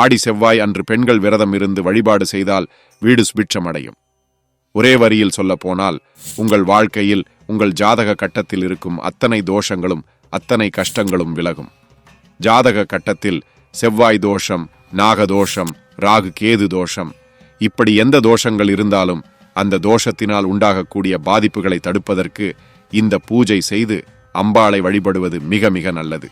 ஆடி செவ்வாய் அன்று பெண்கள் விரதம் இருந்து வழிபாடு செய்தால் வீடு சுபிட்சமடையும். ஒரே வரியில் சொல்லப்போனால் உங்கள் வாழ்க்கையில் உங்கள் ஜாதக கட்டத்தில் இருக்கும் அத்தனை தோஷங்களும் அத்தனை கஷ்டங்களும் விலகும். ஜாதக கட்டத்தில் செவ்வாய் தோஷம் நாகதோஷம் ராகு கேது தோஷம் இப்படி எந்த தோஷங்கள் இருந்தாலும் அந்த தோஷத்தினால் உண்டாகக்கூடிய பாதிப்புகளை தடுப்பதற்கு இந்த பூஜை செய்து அம்பாளை வழிபடுவது மிக மிக நல்லது.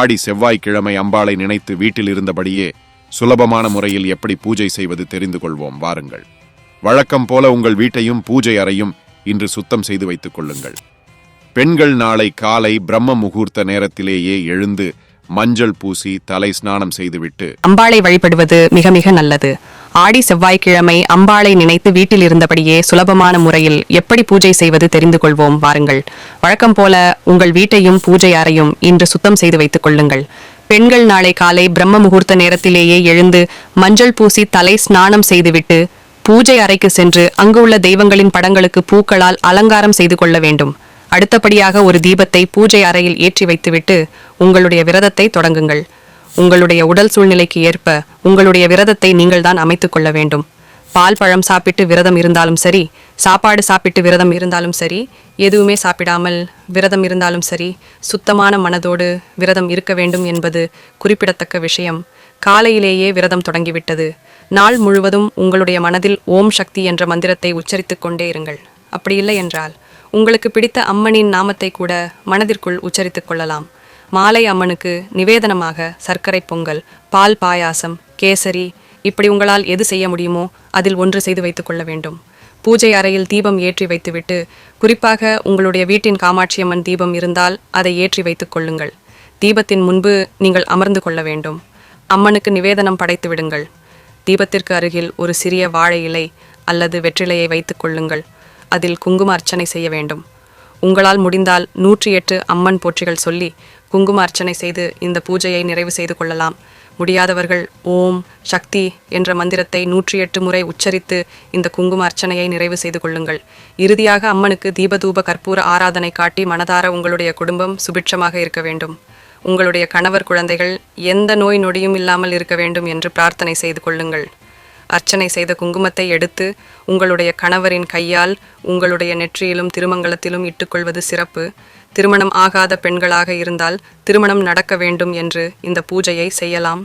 ஆடி செவ்வாய்க்கிழமை அம்பாளை நினைத்து வீட்டில் இருந்தபடியே சுலபமான முறையில் எப்படி பூஜை செய்வது தெரிந்து கொள்வோம். வாருங்கள். வழக்கம் போல உங்கள் வீட்டையும் பூஜை அறையும் இன்று சுத்தம் செய்து வைத்துக் கொள்ளுங்கள். பெண்கள் நாளை காலை பிரம்ம முகூர்த்த நேரத்திலேயே எழுந்து மஞ்சள் பூசி தலை ஸ்நானம் செய்துவிட்டு அம்பாளை வழிபடுவது மிக மிக நல்லது. ஆடி செவ்வாய்க்கிழமை அம்பாளை நினைத்து வீட்டில் இருந்தபடியே சுலபமான முறையில் எப்படி பூஜை செய்வது தெரிந்து கொள்வோம் வாருங்கள். வழக்கம் போல உங்கள் வீட்டையும் பூஜை அறையும் இன்று சுத்தம் செய்து வைத்துக் கொள்ளுங்கள். பெண்கள் நாளை காலை பிரம்ம முகூர்த்த நேரத்திலேயே எழுந்து மஞ்சள் பூசி தலை ஸ்நானம் செய்துவிட்டு பூஜை அறைக்கு சென்று அங்கு உள்ள தெய்வங்களின் படங்களுக்கு பூக்களால் அலங்காரம் செய்து கொள்ள வேண்டும். அடுத்தபடியாக ஒரு தீபத்தை பூஜை அறையில் ஏற்றி வைத்துவிட்டு உங்களுடைய விரதத்தை தொடங்குங்கள். உங்களுடைய உடல் சூழ்நிலைக்கு ஏற்ப உங்களுடைய விரதத்தை நீங்கள்தான் அமைத்துக் கொள்ள வேண்டும். பால் பழம் சாப்பிட்டு விரதம் இருந்தாலும் சரி சாப்பாடு சாப்பிட்டு விரதம் இருந்தாலும் சரி எதுவுமே சாப்பிடாமல் விரதம் இருந்தாலும் சரி சுத்தமான மனதோடு விரதம் இருக்க வேண்டும் என்பது குறிப்பிடத்தக்க விஷயம். காலையிலேயே விரதம் தொடங்கிவிட்டது. நாள் முழுவதும் உங்களுடைய மனதில் ஓம் சக்தி என்ற மந்திரத்தை உச்சரித்துக் கொண்டே இருங்கள். அப்படி இல்லை என்றால் உங்களுக்கு பிடித்த அம்மனின் நாமத்தை கூட மனதிற்குள் உச்சரித்துக் கொள்ளலாம். மாலை அம்மனுக்கு நிவேதனமாக சர்க்கரை பொங்கல் பால் பாயாசம் கேசரி. இப்படி உங்களால் எது செய்ய முடியுமோ அதில் ஒன்று செய்து வைத்துக் கொள்ள வேண்டும். பூஜை அறையில் தீபம் ஏற்றி வைத்துவிட்டு குறிப்பாக உங்களுடைய வீட்டின் காமாட்சியம்மன் தீபம் இருந்தால் அதை ஏற்றி வைத்துக் கொள்ளுங்கள். தீபத்தின் முன்பு நீங்கள் அமர்ந்து கொள்ள வேண்டும். அம்மனுக்கு நிவேதனம் படைத்து விடுங்கள். தீபத்திற்கு அருகில் ஒரு சிறிய வாழை இலை அல்லது வெற்றிலையை வைத்துக் கொள்ளுங்கள். அதில் குங்கும அர்ச்சனை செய்ய வேண்டும். உங்களால் முடிந்தால் நூற்றி எட்டு அம்மன் போற்றிகள் சொல்லி குங்கும அர்ச்சனை செய்து இந்த பூஜையை நிறைவு செய்து கொள்ளலாம். முடியாதவர்கள் ஓம் சக்தி என்ற மந்திரத்தை நூற்றி எட்டு முறை உச்சரித்து இந்த குங்கும அர்ச்சனையை நிறைவு செய்து கொள்ளுங்கள். இறுதியாக அம்மனுக்கு தீபதூப கற்பூர ஆராதனை காட்டி மனதார உங்களுடைய குடும்பம் சுபிட்சமாக இருக்க வேண்டும். உங்களுடைய கணவர் குழந்தைகள் எந்த நோய் நொடியும் இல்லாமல் இருக்க வேண்டும் என்று பிரார்த்தனை செய்து கொள்ளுங்கள். அர்ச்சனை செய்த குங்குமத்தை எடுத்து உங்களுடைய கணவரின் கையால் உங்களுடைய நெற்றியிலும் திருமங்கலத்திலும் இட்டுக்கொள்வது சிறப்பு. திருமணம் ஆகாத பெண்களாக இருந்தால் திருமணம் நடக்க வேண்டும் என்று இந்த பூஜையை செய்யலாம்.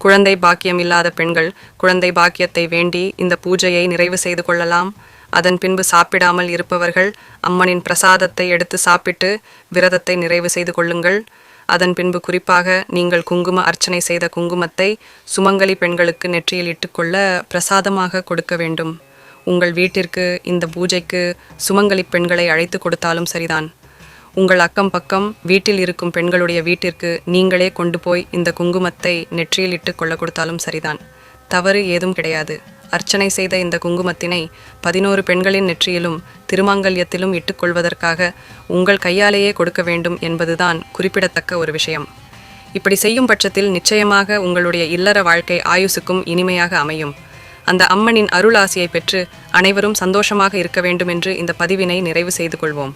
குழந்தை பாக்கியம் இல்லாத பெண்கள் குழந்தை பாக்கியத்தை வேண்டி இந்த பூஜையை நிறைவு செய்து கொள்ளலாம். அதன் பின்பு சாப்பிடாமல் இருப்பவர்கள் அம்மனின் பிரசாதத்தை எடுத்து சாப்பிட்டு விரதத்தை நிறைவு செய்து கொள்ளுங்கள். அதன் பின்பு குறிப்பாக நீங்கள் குங்கும அர்ச்சனை செய்த குங்குமத்தை சுமங்கலி பெண்களுக்கு நெற்றியில் இட்டுக்கொள்ள பிரசாதமாக கொடுக்க வேண்டும். உங்கள் வீட்டிற்கு இந்த பூஜைக்கு சுமங்கலி பெண்களை அழைத்து கொடுத்தாலும் சரிதான். உங்கள் அக்கம் பக்கம் வீட்டில் இருக்கும் பெண்களுடைய வீட்டிற்கு நீங்களே கொண்டு போய் இந்த குங்குமத்தை நெற்றியில் இட்டு கொள்ள கொடுத்தாலும் சரிதான். தவறு ஏதும் கிடையாது. அர்ச்சனை செய்த இந்த குங்குமத்தினை பதினோரு பெண்களின் நெற்றியிலும் திருமாங்கல்யத்திலும் இட்டுக்கொள்வதற்காக உங்கள் கையாலேயே கொடுக்க வேண்டும் என்பதுதான் குறிப்பிடத்தக்க ஒரு விஷயம். இப்படி செய்யும் பட்சத்தில் நிச்சயமாக உங்களுடைய இல்லற வாழ்க்கை ஆயுசுக்கும் இனிமையாக அமையும். அந்த அம்மனின் அருள் ஆசியை பெற்று அனைவரும் சந்தோஷமாக இருக்க வேண்டும் என்று இந்த பதிவினை நிறைவு செய்து கொள்வோம்.